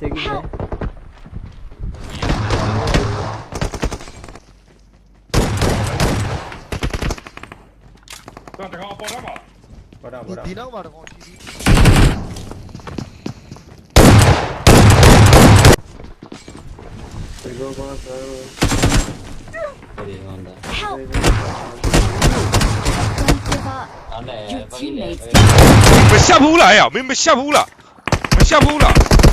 second Help! တော့တကောင်ပေါ်တော့ပါပေါ်တော့ဒီပေါ်တော့ဒီနောက်မှာတော့ကောင်းရှိပြီ we go go go Ready on that. Help! Don't give up. Your teammates မရှက်ဘူးလားဟဲ့မင်းမရှက်ဘူးလားမ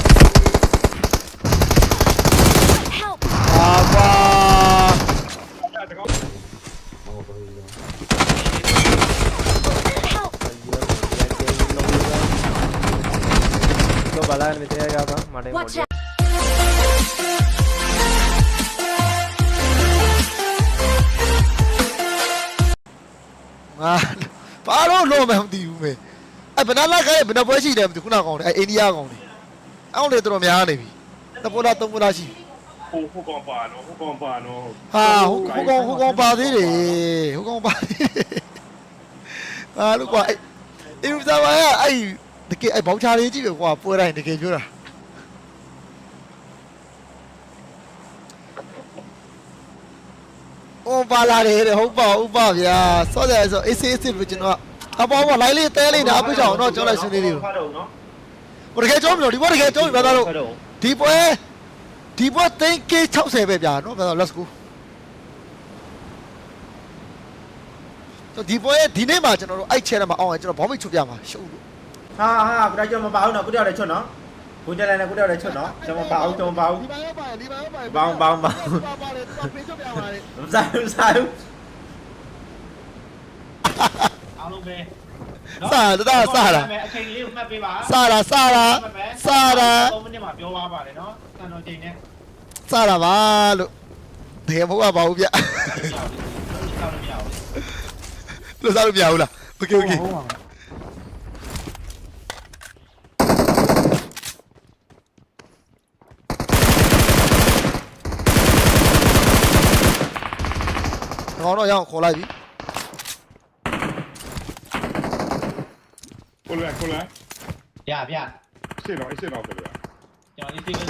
နာလာခိုင်းဘနာပွဲရှိတယ်မသိခုနကောင်လေအဲ့အိန္ဒိယကောင်လေအဲ့ကောင်လေတော်တော်များနေပြီတပေါ်လာသုံးပေါ်လာရှိဟိုဟိုကောင်ပါနော်ဟိုကောင်ပါနော်ဟာဟိုဟိုကောင်ဟိုကောင်ပါသေးတယ်ဟိုကောင်ပါသေးတယ်ဟာလို့ကွာအဲ့အင်းစားပါအဲ့တကယ်အဲ့ဘောင်ချာလေးကြည့်ပဲကွာပွဲတိုင်းတကယ်ပြောတာဟိုပါလာတယ်တဲ့ဟုတ်ပါဟုတ်ပါဗျာစောတယ်ဆိုအေးစေးစေးပဲကျွန်တော် အပေါ်ပေါ်လိုက်လေးတဲလေးနားပြချအောင်တော့ကျွန်တော်လိုက်ဆွေးနွေးလေးကိုဖတ်တော့နော်ဘယ်တကယ်ကြောမလို့ဒီဘောတကယ်ကြောပြီဗျာသားတို့ဖတ်တော့ဒီပွဲဒီပွဲသိန်း K60 ပဲဗျာနော်ဗျာသား let's go တော့ဒီပွဲဒီနေ့မှာကျွန်တော်တို့အဲ့ channel မှာအောင်ရင်ကျွန်တော်ဘောမိတ်ချုပ်ပြမှာရှုပ်လို့ဟာဟာကိုကြောင်မပါဘူးနော်ကိုကြောင်လည်းချွတ်နော်ကိုကြောင်လည်းကိုကြောင်လည်းချွတ်နော်ကျွန်မပါဘူးကျွန်မပါဘူးဒီပိုင်းပါဒီပိုင်းပါဘောင်းဘောင်းဘောင်းပါပါတယ်သူပေးချုပ်ပြပါလေမစားဘူးစားဘူး အားလုံးပဲစာတဒါစာတာအချိန်လေးကိုမှတ်ပေးပါစာတာစာတာစာတာ3မိနစ်မှာပြောသွားပါတယ်နော်တန်တော်ချိန်နဲ့စာတာပါလို့တကယ်မဟုတ်ပါဘူးဗျကြောက်လို့မရဘူးလို့စားလို့မရဘူးလား okay okay တော့တော့ရအောင်ခေါ်လိုက်ပြီ Pull back, pull back. ပြပြ Sit down, sit down, pull back. ကျွန်တော်ဒီစီးကလုံး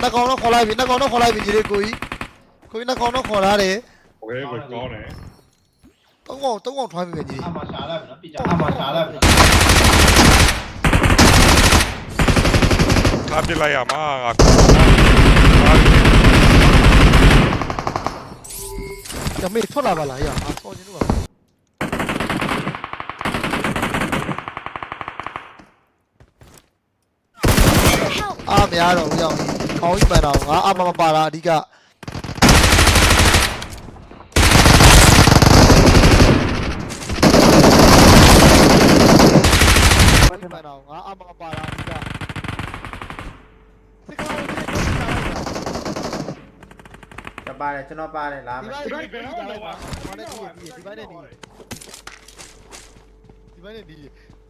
နှစ်ကောင်တော့ခေါ်လိုက်ပြီနှစ်ကောင်တော့ခေါ်လိုက်ပြီကြီးလေးကိုကြီးကိုကြီးနှစ်ကောင်တော့ခေါ်လာတယ် Okay, we're gone, eh? သုံးကောင်သုံးကောင်ထွားပြီပဲကြီးလေး အမရှာလိုက်ပြီနော်ပြကြအမရှာလိုက်ပြီ Happy Layama. Happy. ရမေထွက်လာပါလားအရာဆောင်းနေလို့ပါ အာမရတော့ဘူးရောက်။ခေါင်းကြီးမှန်တော့ငါအာမမပါတာအဓိကမှန်တော့ငါအာမမပါတာအဓိကစကောင်းလေးကိုရှာလိုက်တာတပါတယ်ကျွန်တော်ပါတယ်လာဒီမယ်ဘက်ဒီဘက်ဒီဘက်ဘာနဲ့ဒီဒီဘက်နဲ့ဒီဒီဘက်နဲ့ဒီ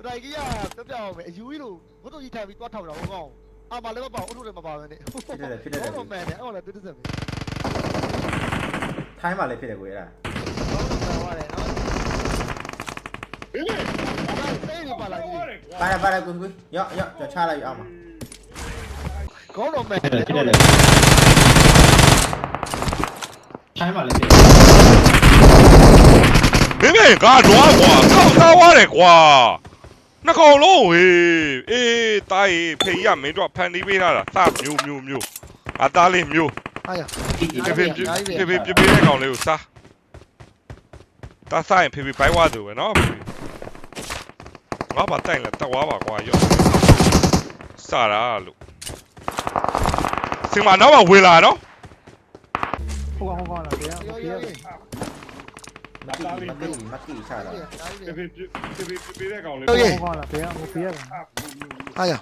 တိုင်ကြီးကပြပြအောင်ပဲအယူကြီးလို့ဘုတ်တော်ကြီးထိုင်ပြီးတွားထောက်တာဟုတ်ကောင်း အာမလည်းမပါဘူးအထုလည်းမပါဘူးနဲ့ဖြစ်တယ်ဖြစ်တယ်ဟုတ်မှန်တယ်အဲ့ဟောလည်းတူတူစက်ပဲထိုင်းမှာလည်းဖြစ်တယ်ကိုအဲ့ဒါဟုတ်ပါတယ်နော်ဘေးလေစိတ်နေပါလားကြီးပါတယ်ပါတယ်ကိုကိုရော့ရော့ကျွန်ချလိုက်အောင်ပါကောင်းတော့မှန်တယ်ဖြစ်တယ်လေထိုင်းပါလေဖြစ်မင်းမင်းကားတော့ကွာကောက်ထားရတယ်ကွာ နှကောင်လုံးဝေးအေးတားရေးဖေးရမင်းတို့ဖန်တီးပေးထားတာသမျိုးမျိုးမျိုးအသားလေးမျိုးဟာရဖေဖေဖေဖေပြပြတဲ့ကောင်လေးကိုစားတားဆိုင်ဖေဖေဘိုက်ဝါသူပဲနော်ဖေဖေငါဘာတိုင်လဲတက်ဝါပါကွာရော့စားတာလို့စင်မနောက်မှဝင်လာနော်ရောရောရော မကိမကိမကိချတာပြပြပြပြပြတဲ့ကောင်လေးဟုတ်ကဲ့ဟုတ်လားဘယ်ကဟိုဘယ်ကဟာရ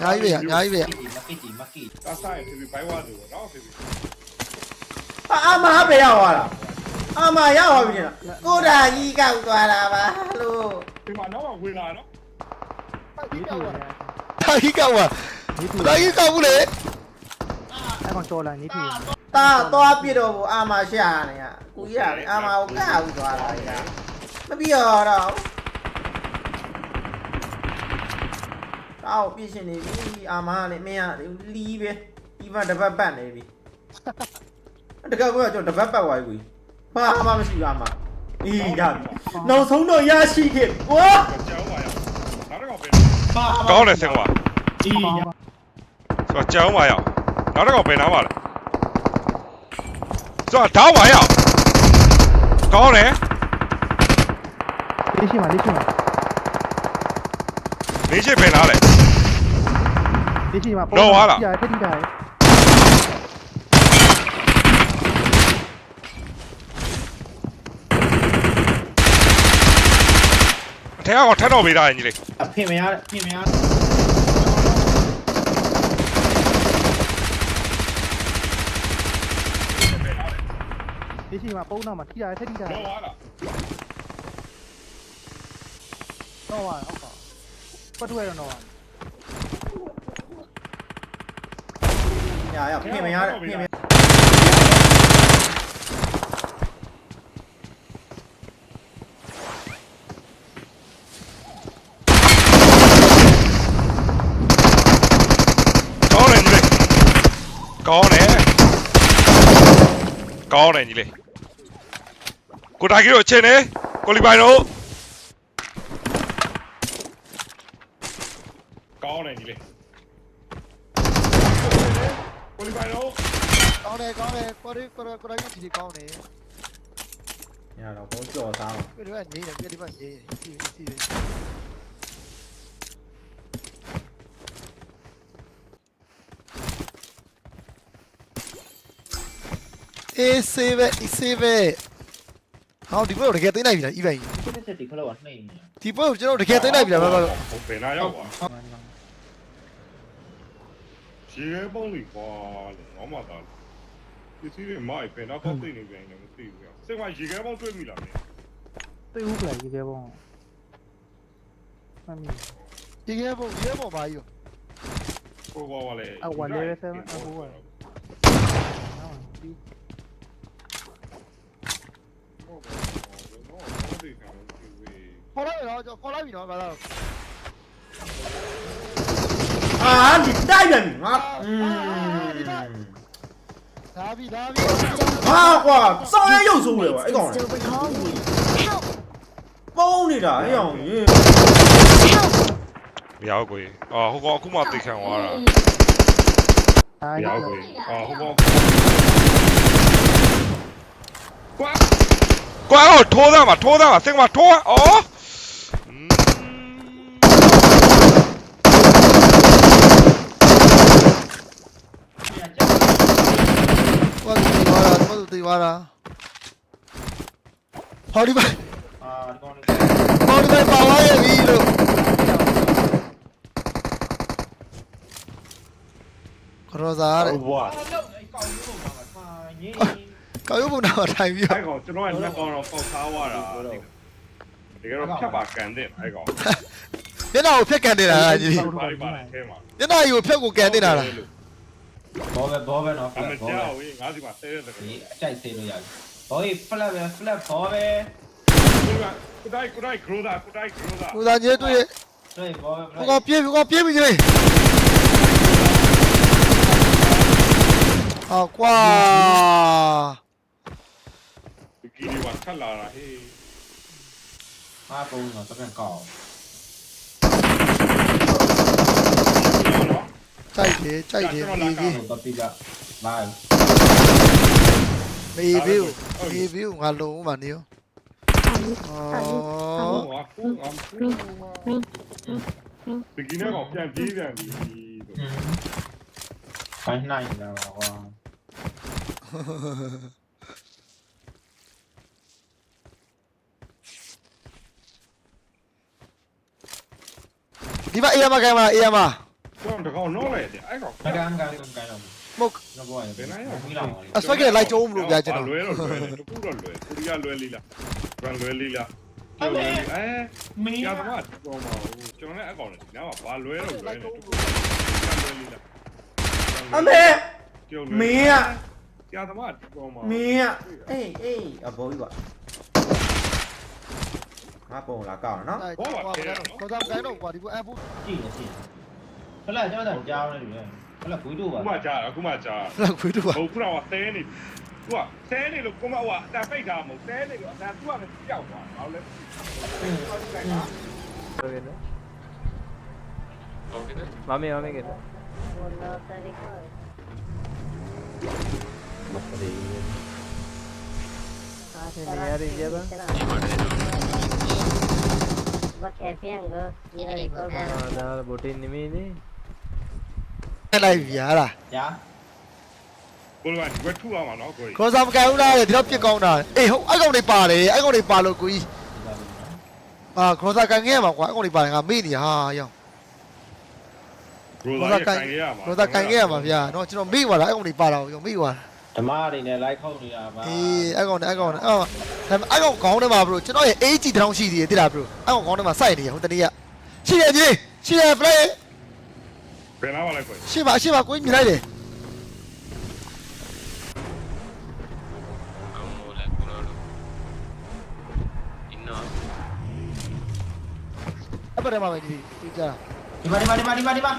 ညာကြီးပဲညာကြီးပဲမကိတီမကိတာဆိုင်ပြပြဘိုင်ဝါဒူနော်ပြပြအာမဟာပဲရောက်လာအာမရောက်ပါပြီနော်ကိုဒါကြီးကောက်သွားတာပါလို့ဒီမှာတော့ဝင်လာနော်တာကြီးကောက်ပါတာကြီးကောက်ဘူးလေ controller နေပြီตาတော့ပြစ်တော့ဘူးအာမရှာနေရကိုကြီးရတယ်အာမကိုကဘူးသွားတာကြီးမပြောတော့တောက်ပြစ်ရှင်နေပြီအာမလည်းမင်းရလီးပဲဒီမှာတပတ်ပတ်နေပြီတကယ်ကိုကျွန်တော်တပတ်ပတ်သွားပြီဘာမှမရှိဘူးအာမအေးရပြီနောက်ဆုံးတော့ရရှိခဲ့ဝါကြောင်းပါရနောက်တော့ပဲကောင်းတယ်ဆင်ကွာအေးဆိုတော့ကြောင်းပါရအောင် နောက်တစ်ကောင်ပဲနားပါလေဆိုတော့တောင်းပါရကောင်းတယ်လေးရှိမှာလေးရှိမှာနေရှိပဲနားလေလေးရှိမှာတော့သွားလား ကြာခက်တိတာရယ်အထက်ကကောင်ထပ်တော့ပေးတာညီလေးအဖေမရဖေမရလေးရှိမှာပုံးတော့မှာထိတာရယ်ခက်တိတာရယ်တော့လာတော့ပါဟုတ်ပါပတ်တွဲတော့တော့ပါရရပြင်မရ ပြင်မရကောင်းတယ်ညီလေးကောင်းတယ်ကောင်းတယ်ညီလေး ကိုတာကြီးတို့အချင်းနေကိုလီပိုင်တို့ကောင်းတယ်ညီလေးကိုလီပိုင်တို့ကောင်းတယ်ကောင်းတယ်ကိုရီကိုရီကိုရီကြီးကောင်းတယ်ရတော့ဘောကြော်သားပါပြည့်တော့ငြိနေပြည့်ဒီမှာငြိနေစီစီတယ်အေးဆေးပဲအေးဆေးပဲ ဟောဒီဘက်ကိုတကယ်သိမ်းလိုက်ပြီလားဤပိုင်ဒီနေ့စက်တီခလောက်နှိမ့်နေဒီဘက်ကိုကျွန်တော်တကယ်သိမ်းလိုက်ပြီလားဘာဘာဘယ်နာရောက်ပါရေခဲပုံးလီကွာလို့ငေါမသားပစ္စည်းတွေမိုက်ပင်တော့တော့သိနေပြန်တယ်မသိဘူး။စိတ်ကရေခဲပုံးတွေ့ပြီလားမင်းသိဦးကလေးရေခဲပုံးမမီဒီကဲပုံဒီကဲပုံပါကြီး။ကိုကွာလေအဝါလေး7အ ဘူဝါနော်ဒီခေါ်လိုက်တော့ကျွန်တော်ခေါ်လိုက်ပြီနော်ဘာသာအာဒီတိုက်ပြန်ပြီငါอืมဒါပြီဒါပြီဟာကွာစောင်းရရုပ်ဆိုးတယ်ကွာအဲ့ကောင် Still recall you. Help! ပုံးနေတာအဲ့အောင်ရေ Help! မရောက်ကို။အော်ဟိုကောင်အခုမှသိခံသွားတာအာ။မရောက်ကို။အော်ဟိုကောင်ကွာ ကွာအော်ထိုးသားမှာထိုးသားမှာစိတ်မှာထိုးအော်ဘာလို့ဒီဝါရာဘာလို့ဒီဝါရာဟောဒီပါအာကောင်းနေဟောဒီပါပါလာရဲ့ပြီလို့ခရောစာတဲ့ဘွားတော့ အဲ့ကောင်းရုံးမှာမှာငင်းကောက်ရုပ်ပုံနာထိုင်ပြီးအဲ့ကောင်ကျွန်တော်ကလက်ကောင်တော့ပေါက်သားသွားတာ။တကယ်တော့ဖြတ်ပါကန်တဲ့အဲ့ကောင်မျက်နှာကိုဖက်ကန်နေတာကြီး။ဘာလို့ပါလဲအဲမှာမျက်နှာကြီးကိုဖက်ကိုကန်နေတာလားဘောပဲဘောပဲနော်အမကြောက်ဝေးငါးစီမှာဆဲတဲ့တကယ်ဒီအကြိုက်သေးလို့ရတယ်ဘောကြီးဖလက်ပဲဖလက်ဘောပဲကုဒိုက်ကုဒိုက်ဂရိုးတာကုဒိုက်ဂရိုးတာကိုသာညဲတွေ့တွေ့ဘောပဲ ကိုကပြေးကိုကပြေးပြီကြီးဟောကွာ ဒီကီဒီဝါထက်လာတာဟေးဟာပုံတော့တကယ်ကောင်းကြိုက်တယ်ကြိုက်တယ်မေးပြီးတော့တိကလာမေးပြီးမေးပြီးငါလုံးဦးမနေရောအော်ဟောကူငါကူဒီကီနဲ့ကောင်ပြန်ပြေးပြန်ပြီခိုင်းနိုင်လာကွာ ဒီမှာအေးရမကဲမှာအေးရမကျွန်တော်တကောင်နောလိုက်တယ်အဲ့ကောင်မကန်ကန်ကန်တော့မဟုတ်တော့ဘောရဘယ်နိုင်ရပြီးတော့အစဖက်ကလိုက်ကျုံးမလို့ဗျာကျွန်တော်လွဲတော့လွဲတယ်တခုတော့လွဲကိုရီးယားလွဲလေးလားဘန်လွဲလေးလားအဲမင်းရသမားတော့မဟုတ်ကျွန်တော်လည်းအကောင်လည်းဒီနားမှာဘာလွဲတော့လွဲတယ်တခုလွဲလေးလားအမေကျော်မင်းကရသမားတော့မမင်းကအေးအေးအဘောကြီးကွာ ငါပုံလာကောက်နော်အဲ့ကွာကွာခေါ်တာကိုင်းတော့ကွာဒီကအပူကြည့်နေကြည့်ဖလက်ကျွန်တော်ကြားနေတယ်ဖလက်ဘူးတို့ပါအခုမှကြာအခုမှကြာဖလက်ခွေးတို့ပါဟိုခုနကသဲနေသူကသဲနေလို့ကိုမဟိုအတန်ပိတ်တာမဟုတ်သဲနေလို့အတန်သူကလည်းကြောက်သွားဘာလို့လဲ Mami, mami, que tal? Mas pada ini. Ini hari dia bang. Ah, dah botin ni ni. အဲ့လိုက်ပြီဟာလားညာကိုလိုကဒီဘက်ထူအောင်ပါနော်ကိုကြီးခေါ်စားမကန်ဘူးလားတဲ့ဒီတော့ပြစ်ကောင်းတာအေးဟုတ်အဲ့ကောင်တွေပါ တယ်အဲ့ကောင်တွေပါလို့ကိုကြီးအာခေါ်စားကန်ခဲ့ရမှာကွာအဲ့ကောင်တွေပါတယ်ငါမေ့နေဟာရောင်ရိုသာကန်ရမှာခေါ်စားကန်ခဲ့ရမှာဗျာနော်ကျွန်တော်မေ့သွားတာအဲ့ကောင်တွေပါတာရောမေ့သွားတာ ဓမ္မတွေနဲ့လိုက်ခုတ်နေတာပါအေးအဲ့ကောင်နဲ့အဲ့ကောင်နဲ့အဲ့ကောင်ဒါပေမဲ့အဲ့ကောင်ခေါင်းထဲမှာဘရိုကျွန်တော်ရဲ့ AG တောင်းရှိသေးတယ်တိလားဘရိုအဲ့ကောင်ခေါင်းထဲမှာစိုက်နေရဟိုတနေ့ကရှိရကြီးရှိရ play ဘယ်နာပါလဲကိုကြီးရှိပါရှိပါကိုကြီးမြင်လိုက်တယ်အဲ့ပါထဲမှာပဲဒီဒီကြာဒီမှာဒီမှာဒီမှာဒီမှာဒီမှာ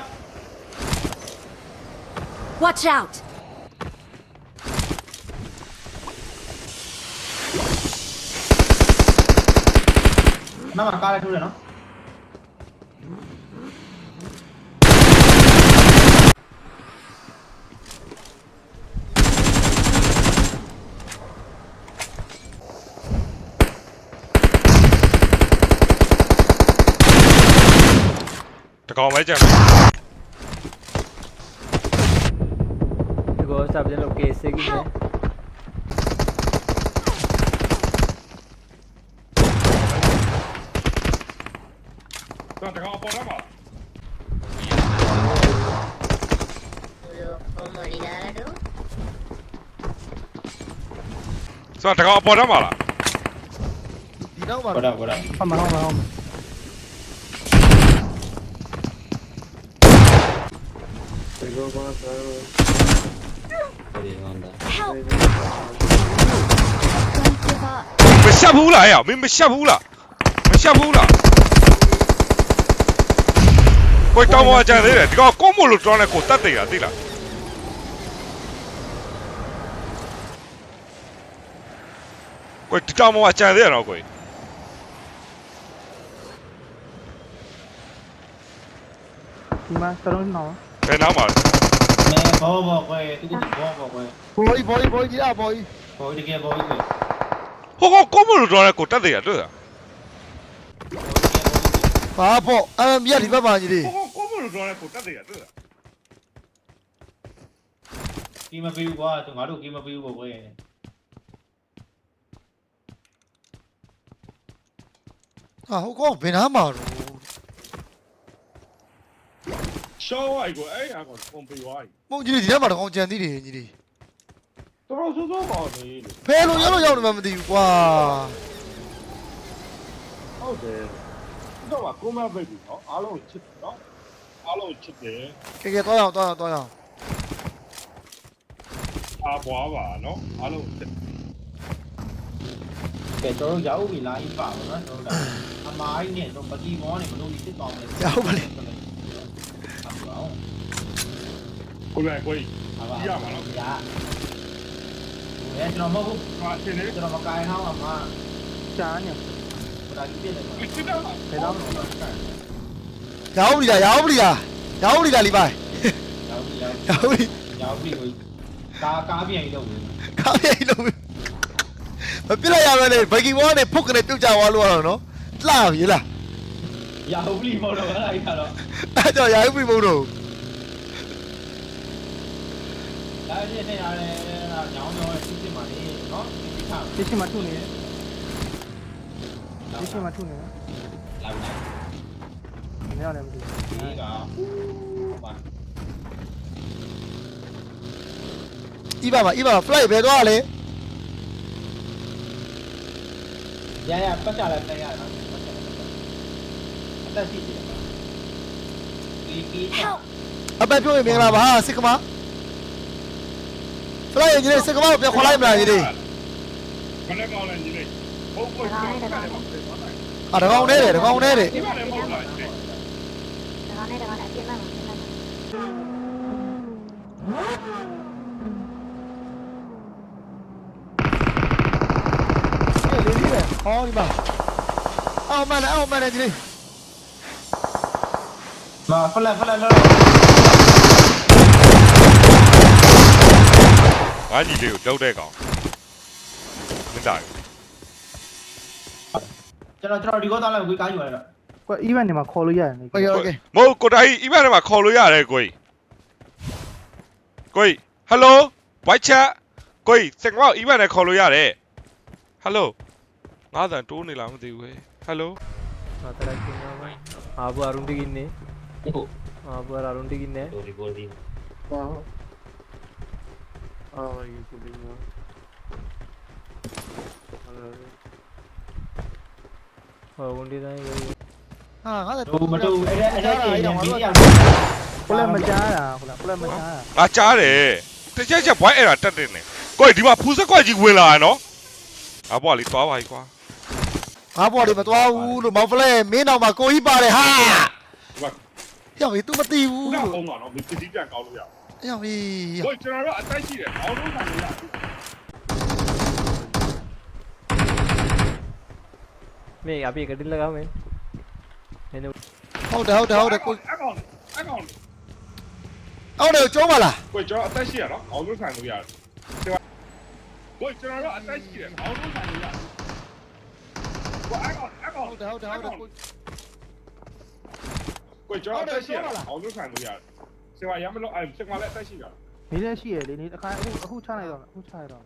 Watch out! နောက်မှာကားလိုက်ထိုးတယ်နော်တကောင်ပဲကြံမယ် Go stop je lo que se que. Help! တော့တကောင်ပေါ်တော့ပါဆိုတော့တကောင်ပေါ်တော့ပါလားဒီနောက်မှာဟုတ်တယ်ဟုတ်တယ်ဟောမှာဟောမှာဟောမှာ Tergo banget selalu. Dari Honda. Help! Don't give up. မရှက်ဘူးလားအဲ့မင်းမရှက်ဘူးလားမရှက်ဘူးလား ကိုတောင်းမကြံသေးတယ်ဒီကောင်ကိုမို့လို့တောင်းလဲကိုတတ်တယ်ရသိလားကိုတောင်းမကြံသေးရတော့ကိုဒီမှာစလုံးနော်ဘယ်နားမှာမဲဘောဘောကွယ်သူကဘောဘောကွယ်ဘောကြီးဘောကြီးဘောကြီးอ่ะဘောကြီးဘောတကယ်ဘောကြီးကွယ်ဟိုကောင်ကိုမို့လို့တောင်းလဲကိုတတ်တယ်ရတွေ့လားဘာပေါ့အဲ့မြတ်ဒီဘက်မှာကြီးလေး ဟိုကောင်ကိုမို့လို့တောင်းလဲကိုတတ်တယ်ရတွေ့လားကီမပေးဘူးကွာသူငါတို့ကီမပေးဘူးကွယ်ဟာဟိုကောင်ဘယ်နားမှာတော့ရှောင်းဝိုက်ကိုအဲ့အကောင်ပုံပေးဝိုင်းမုံကြီးလေးဒီထဲမှာတော့ကောင်ကြံသေးတယ်ကြီးလေးတော်တော်ဆိုးဆိုးပါလေဖဲလို့ရလို့ရောက်နေမှမသိဘူးကွာဟုတ်တယ်တော့ကကိုမပိတ်ပြီနော်အားလုံးချစ်တယ်နော် အားလုံးချစ်တယ်ကဲကဲတော့အောင်တော့အောင်တော့အောင်အားပွားပါနော်အားလုံးချစ်ကဲကျွန်တော်ရောက်ပြီလားဤပါဘောနော်ကျွန်တော်အမိုင်းနဲ့တော့ပကီမောနဲ့ဘလို့ဒီစစ်ကောင်လဲရောက်ပါလေအောင်ကိုလည်းကိုကြီးဟာပါရမှာနော်ရအဲကျွန်တော်မဟုတ်ဟာရှင်းနေကျွန်တော်မကိုင်းဟောင်းအမရှားနေဘုရားကြီးပြည့်တယ်မှာ စစ်တော့ဘယ်တော့ ရောက်ပြီလားရောက်ပြီလားရောက်ပြီလားလီပိုင်ရောက်ပြီရောက်ရောက်ပြီရောက်ပြီကိုကားကားပြန်ရောက်ပြီခါပြေးလို့မပြစ်လိုက်ရမယ်လေဘဂီဘောနဲ့ဖုတ်ကနေပြုတ်ကြသွားလို့ရတော့နော်လှပြီလားရောက်ပြီမဟုတ်တော့အဲ့ဒါတော့အဲ့ကြောင့်ရိုင်းပြီမဟုတ်တော့ဒါပြည့်နေရတယ်ညောင်းညောင်းစစ်စစ်မှာနေနော်ဒီခါဒီရှိမှထုနေတယ်ဒီရှိမှထုနေတယ်လာပြီ မင်းရတယ်မသိဘူးဒီကပါဤပါပါဤပါ flight ဘယ်သွားလဲရရပတ်ကြလိုက်တက်ရတာအသက်ရှိတယ်ဒီဒီ Help! အပတ်ပြောရင်မင်္ဂလာပါစစ်ကမ flight ကြီးလေးစစ်ကမကိုပြန်ခေါ်လိုက်မလားကြီးလေးခနဲ့ကောင်းလဲညီလေးဟုတ်ကိုကြီးအာတကောင်နဲ့တယ်တကောင်နဲ့တယ်ဒီမှာလည်းမဟုတ်လား ညီလေးဟရှေ့လေးလေးပဲဟောဒီမှာအောင်မနဲ့အောင်မနဲ့ဒီလေးมาဖလက်ဖလက်လောက်ငါညီလေးကိုလောက်တဲ့ကောင်မင်းတာကျွန်တော်ကျွန်တော်ဒီကောသားလိုက်ကိုကားယူရတော့ ကွာ event တွေမှာခေါ်လို့ရတယ်လေโอเคโอเคမဟုတ်ကိုတိုင်း event တွေမှာခေါ်လို့ရတယ်ကိုကို hello white chat ကိုစင်ကော event တွေခေါ်လို့ရတယ် hello ငါးတန်တိုးနေလားမသိဘူးဟဲ့ hello ဟာတလိုက်နေပါဘာဘာရုံတိကိနေဘာဘာရုံတိကိနေဒီဘောဒီဘာအာယူကူဒီနော Ờ, con đi đây. ဟာ50ဟိုမတူဘူးအဲ့ဒါအဲ့ဒါကြီးမီးရကိုလည်းမကြားတာဟုတ်လားကိုလည်းမကြားတာငါကြားတယ်တစ်ချက်ချက်ဘွိုင်းအဲ့ဒါတက်တင်တယ်ကိုယ်ဒီမှာဖူးစက်ကွက်ကြီးဝင်လာရနော်ငါဘွားလေးသွားပါကြီးကွာငါဘွားလေးမသွားဘူးလို့မောင်ဖလဲမင်းနောက်မှာကိုကြီးပါတယ်ဟာယောက်ကြီး तू မသိဘူးလို့ဟုတ်ပါတော့မင်းပြစ်ပြန်ကောင်းလို့ရအောင်ယောက်ကြီးကိုကျွန်တော်တို့အတိုက်ရှိတယ်ဘောင်းလုံးဆိုင်လို့ရမေအပြည့်ကတိလကောင်းမင်း နည်းနည်းဟုတ်တယ်ဟုတ်တယ်ဟုတ်တယ်ကိုအကောင်အကောင်အောက်တယ်ကျုံးပါလားကိုကျွန်တော်အသက်ရှိရနော်အောင်လို့ဆိုင်လို့ရတယ်ကိုကျွန်တော်တော့အသက်ရှိတယ်အောင်လို့ဆိုင်လို့ရတယ်ကိုအကောင်အကောင်ဟုတ်တယ်ဟုတ်တယ်ဟုတ်တယ်ကိုကိုကျွန်တော်အသက်ရှိရအောင်လို့ဆိုင်လို့ရတယ်စေဝါရမလို့အဲစေဝါလည်းအသက်ရှိတာနေလည်းရှိရလေနေတစ်ခါအခုအခုချလိုက်တော့အခုချလိုက်တော့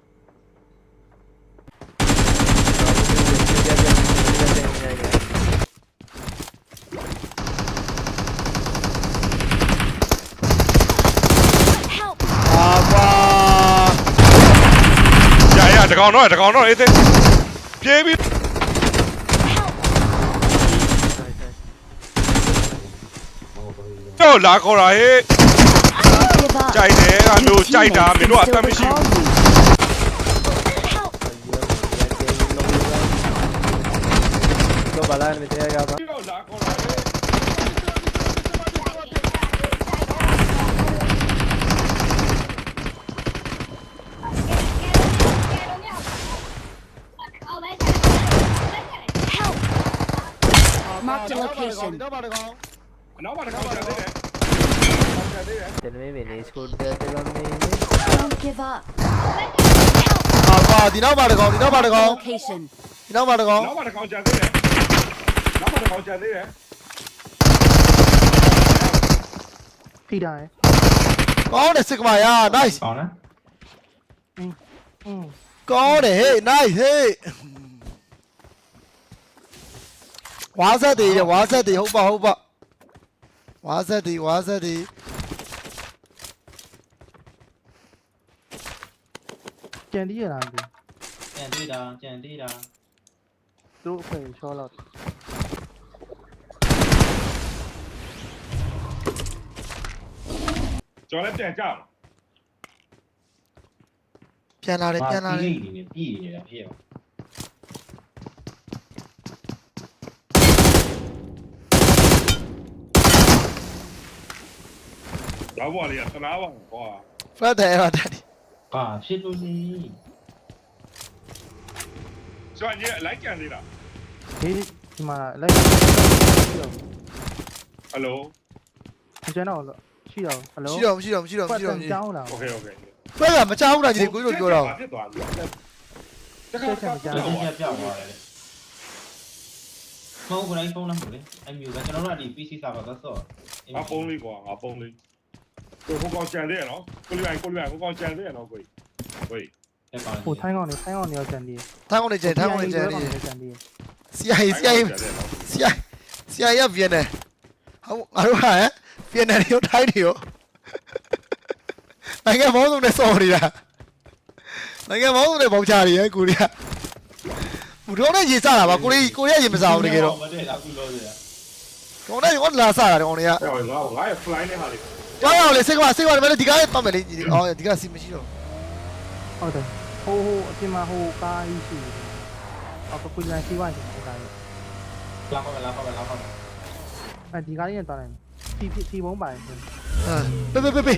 တကောင်တော့တကောင်တော့အေးသေးပြေးပြီးတော့လာခေါ်တာဟေးကြိုက်တယ်အလိုကြိုက်တာမင်းတို့အသက်မရှိဘူးဘာလာနေတရားရပါ location. တော့ပါတကောင်နောက်ပါတစ်ခါပါသေးတယ်ဟုတ်ကဲ့သေးတယ် Tell me when is good that tell me. Don't give up. ဟာပါဒီနောက်ပါတကောင်ဒီနောက်ပါတကောင် Location. ဒီနောက်ပါတကောင်နောက်ပါတစ်ခါကြာသေးတယ်နောက်ပါတစ်ခါကြာသေးတယ်ထိတာရယ်ကောင်းတယ်စစ်ကမာယာ nice ဟောင်းနော်ကောင်းတယ်ဟေး nice ဟေး ဝါဆက်တည်ရဝါဆက်တည်ဟုတ်ပါဟုတ်ပါဝါဆက်တည်ဝါဆက်တည်ကြံတီးရလားမသိကြံသေးတာကြံသေးတာသူတို့အဖွဲ့ရှော့တော့ကျွန်တော်လည်း ဓာတ်ဘွားလေးကသနာပါကွာ ဖတ်တယ်ဟောတာဒီပါဖြစ်လို့လေဆိုရင်အလိုက်ကြံသေးတာဒီဒီမှာလိုက်ဟယ်လို ကျွန်တော်လို့ရှိတော့ဟယ်လိုရှိတော့မရှိတော့မရှိတော့မရှိတော့ကြီးကြောင်းလာ okay okay ဖတ်တာမချောင်းတာကြီးကိုကြီးတို့ပြောတာကိုဖြစ်သွားပြီတခါတခါကြာအင်းရပြောင်းသွားတယ်လေမဟုတ်ဘူးလိုက်ဖုန်းနံပါတ်လေအမျိုးကကျွန်တော်တို့ကဒီ PC server ကဆော့အပုံးလေးကွာငါပုံးလေး ကိုကိုကောင်ကျန်သေးရနော်ကိုလီပိုင်းကိုလီပိုင်းကိုကောင်ကျန်သေးရနော်ကိုကိုတက်ပါဟိုထိုင်းကောင်နေထိုင်းကောင်နေရောကြံတီးထိုင်းကုန်နေကျန်ထိုင်းကုန်နေကျန်နေကြံတီး CIA CIA CIA CIA ရပြန်တယ်ဟောငါတို့ဟာပြန်တယ်ရောထိုင်းတယ်ရောနိုင်ငံမောင်းစုံနဲ့စော်နေတာနိုင်ငံမောင်းစုံနဲ့ပေါချရီရဲ့ကိုရီးယားဘူတော့နဲ့ရေစားတာပါကိုရီးကိုရီးယားရေမစားဘူးတကယ်တော့မတည့်လားခုလို့ရ ကောင်းတယ်ရောလာစားတာကောင်တွေကအဲ့တော့ငါငါရဲ့ fly နဲ့ဟာလေး ကြောက်ရအောင်လေစိတ်ကပါစိတ်ကပါဒါပေမဲ့ဒီကားလေးပတ်မယ်လေအော်ဒီကားစီမရှိတော့ဟုတ်တယ်ဟိုဟိုအပြင်မှာဟိုကားကြီးရှိတယ်အော်ကကွေလန်ရှိဝိုင်းရှိကားကြီးလာပါမယ်လာပါမယ်လာပါမယ်အဲဒီကားလေးနဲ့သွားလိုက်တီတီဘုံပါတယ်အာပေးပေးပေးပေး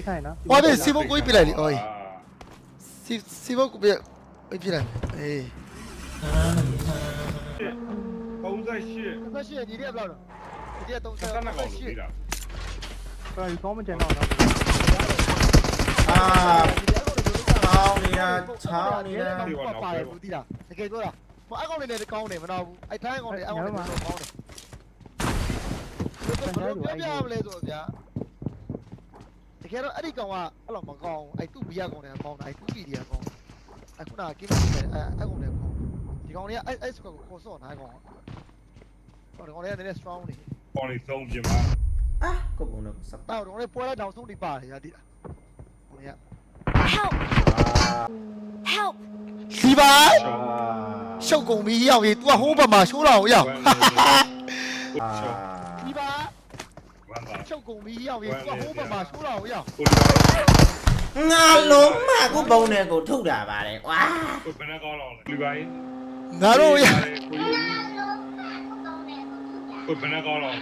ဟောဒီစီဘုံကိုပြလိုက်လေအော်စီစီဘုံကိုပြပြလိုက်အေး38 38你列不了了，你列东山38。 ဟိုကောင်းမကျန်တော့လားအာကောင်းနေတာချောင်းနေတာပတ်ပါတယ်ဘူးတိလားတကယ်ပြောတာမအကောင်နေလည်းကောင်းတယ်မတော်ဘူးအဲ့ထိုင်းကောင်တွေအကောင်တွေတော့ကောင်းတယ်ဘယ်လိုပြောပြရမလဲဆိုတော့ဗျာတကယ်တော့အဲ့ဒီကောင်ကအဲ့လိုမကောင်းအဲ့သူ့ဘီရကောင်တွေကကောင်းတာအဲ့သူ့ဘီတွေကကောင်းတာအခုနကကိမနဲ့အဲ့ကောင်တွေကကောင်းဒီကောင်တွေကအဲ့အဲ့စကောကိုခေါ်စော့နိုင်ကောင်ဟောဒီကောင်တွေကနည်းနည်း strong နေပေါ်နေသုံးပြင်ပါ အာကုတ်ကုန်းတော့စပ်တော့ဒီကောင်လေးပွဲလိုက်တောင်ဆုံးနေပါတယ်ရာတိလားဟိုက Help! Help! စီပါရှုပ်ကုန်ပြီရောက်ပြီ तू ကဟိုးဘက်မှာရှိုးလာအောင်ရောက်အာစီပါဝမ်းပါရှုပ်ကုန်ပြီရောက်ပြီ तू ကဟိုးဘက်မှာရှိုးလာအောင်ရောက်ငါလုံးမကုတ်ပုံနဲ့ကိုထုတ်တာပါတယ်ကွာကိုဘယ်နဲ့ကောင်းတော့လဲလူပါရင်ငါတို့ရကိုဘယ်နဲ့ကောင်းတော့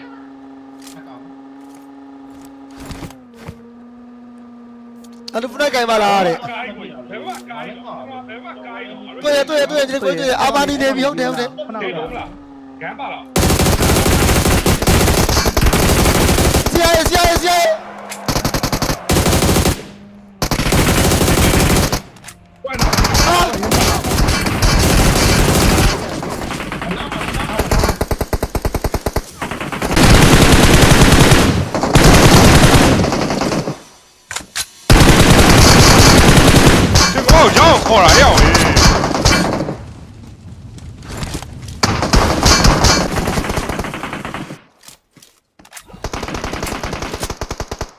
အဲ့ဒါဖုန်းကင်ပါလားတဲ့ကိုင်းကိုဘယ်မှာကိုင်းဘယ်မှာကိုင်းတွေ့ရတွေ့ရတွေ့ရဒီကိုတွေ့ရအာမနီနေပြီဟုတ်တယ်ဟုတ်တယ်ခဏဒီတော့လုံးလားကမ်းပါလားစီယာစီယာစီယာဝမ်း ကိုကြောက်ခေါ်တာရအောင်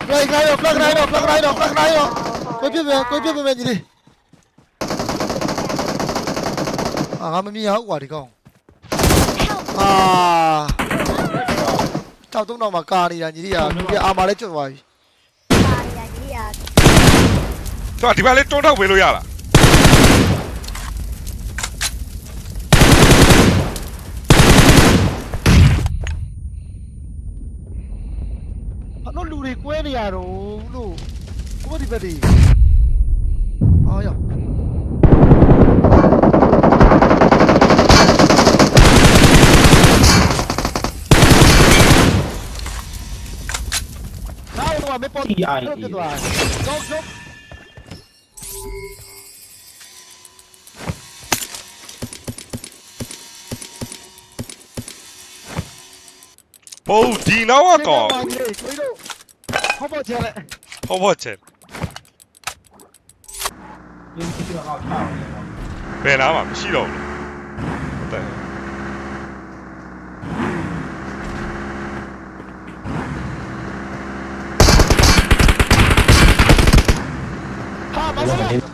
ကြိုက်ကြိုက်တော့ဖက်ကြိုက်တော့ဖက်ကြိုက်တော့ဖက်ကြိုက်တော့ကိုပြစ်မယ်ကိုပြစ်မယ်ကြီးလေးအာငါမမြင်ရဘူးကွာဒီကောင်အာတောက်တုံးတော့မှကာနေတာညီလေးကသူကအာမာလည်းကျွတ်သွားပြီကာနေတာညီလေးကသူကဒီဘက်လေးတွန်းထုတ်ပေးလို့ရလား လို့လူတွေကွဲနေရတော့လို့ကိုဒီဘက်ဒီအာယောနားတော့မပေါ်တော့ပြသွားတော့တော့ဘုံဒီနောက်ကတော့ကိုတို့ ဟောပေါ်ချဲလေဟောဖို့ချက်ရင်းပြီးတော့ဟောက်ချောင်းနေ